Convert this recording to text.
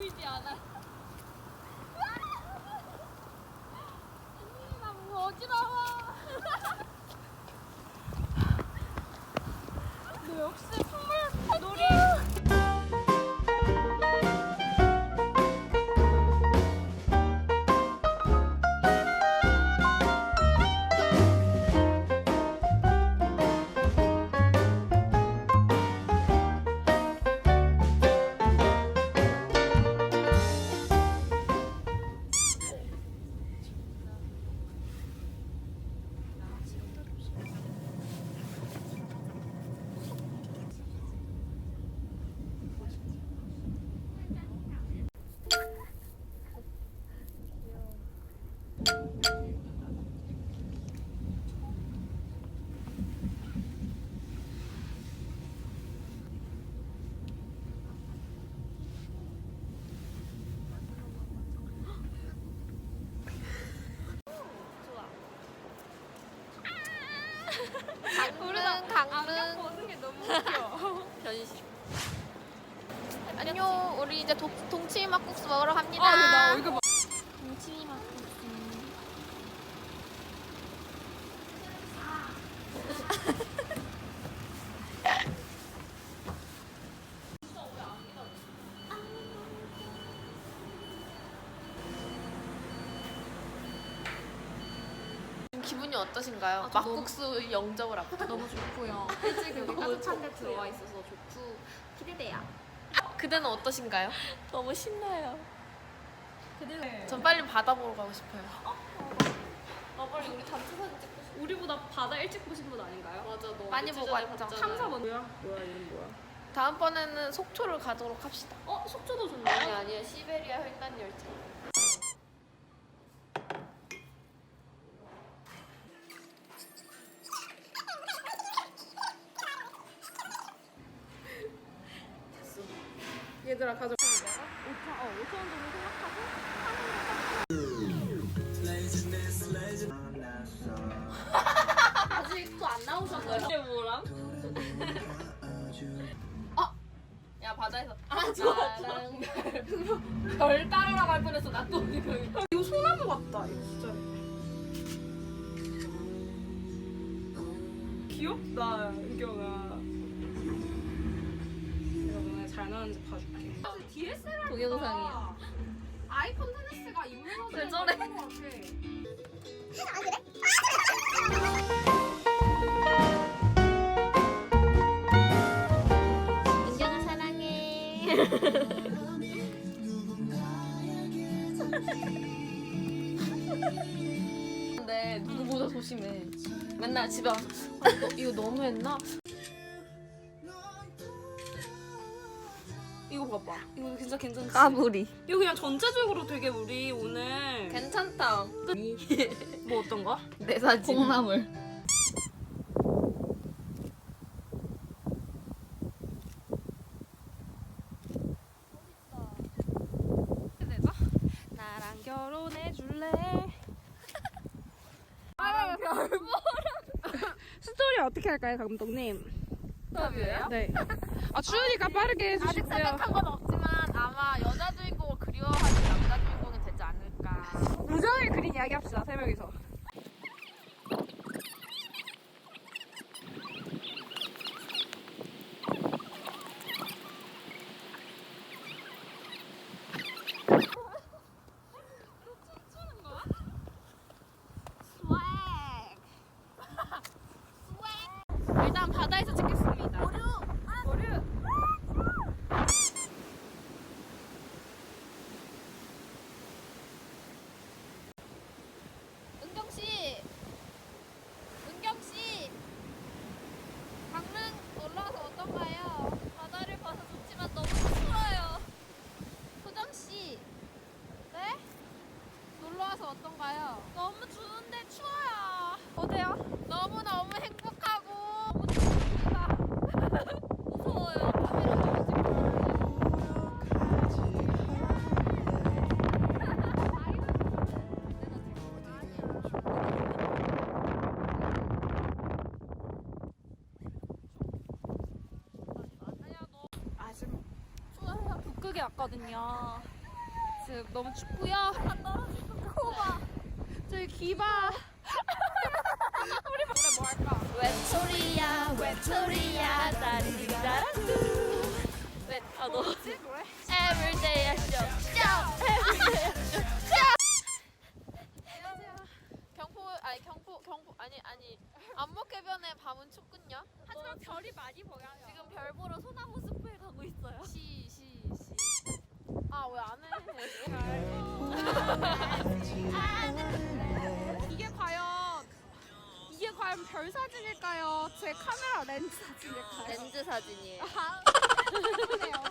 보이지 않아. 언니 나 너무 어지러워. 너 역시 강릉 강릉 보는 게 너무 웃겨. 변신. 안녕. 우리 이제 동, 동치미 막국수 먹으러 갑니다. 아, 근데 나 얼굴 봐. 동치미 막국수. 지금 기분이 어떠신가요? 아, 저 막국수 영접을 앞두고 너무 좋고요. 일찍 여기 따뜻한 데 들어와 있어서 좋고 기대돼요. 그대는 어떠신가요? 너무 신나요. 그대로. 전 빨리 바다 보러 가고 싶어요. 아 빨리 우리 단체 사진 찍고 싶어. 우리보다 바다 일찍 보신 분 아닌가요? 맞아 너 많이 보고 왔죠. 탐사 뭐야? 뭐야 이름 뭐야? 다음번에는 속초를 가도록 합시다. 어 속초도 아니 좋네요. 아니야 시베리아 횡단 열차. 얘들아 가져. 5천 어 5천 원 정도 생각하고 아직도 안 나오셨나요? 이게 뭐람? 야 바다에서 아 좋아. 나랑 별 따라라고 할 뻔했어. 나또 이거 소나무 같다. 이거 진짜. 귀엽다 은경아. 잘 나왔는지 봐줄게. 사실 DSLR 동영상이야. 아이폰 10s가 입문하는 왜 저래? 것 같아. 은경아 사랑해. 근데 누구보다 소심해. 맨날 집에 와서 아, 너, 이거 너무 했나? 이거 봐봐. 이거 진짜 괜찮지? 까불이. 이거 그냥 전체적으로 되게 우리 오늘 괜찮다. 뭐 어떤 거? 내 사진. 콩나물. 나랑 결혼해 줄래? 스토리 어떻게 할까요, 감독님? 답이에요? 네. 아 추우니까 빠르게 아직 해주시고요. 생각한 건 없지만 아마 여자 주인공을 그리워하는 남자 주인공이 되지 않을까. 우정을 그린 이야기 합시다, 세 명이서. 일단 바다에서 찍겠습니다. 은경 씨, 은경 씨, 강릉 놀러 와서 어떤가요? 바다를 봐서 좋지만 너무 추워요. 소정 씨, 네? 놀러 와서 어떤가요? 너무 추운데 추워요. 어때요? 너무 너무 행복하고 너무. 무서워요. 카메라 북극에 왔거든요. 지금 너무 춥고요. 코봐. 저기 귀봐. 외톨이야 따리리라라뚜. 왜? 아 너. Everyday I show show Everyday I show. 경포 아니 경포 경포 아니 아니 안목해변의 밤은 춥군요. 하지만 별이 많이 보여요. 지금 별 보러 소나무 숲에 가고 있어요. 시, 시, 시. 아, 왜 안 해? 과연 별 사진일까요? 제 카메라 렌즈 사진일까요? 렌즈 사진이에요. 아, 예쁘네요.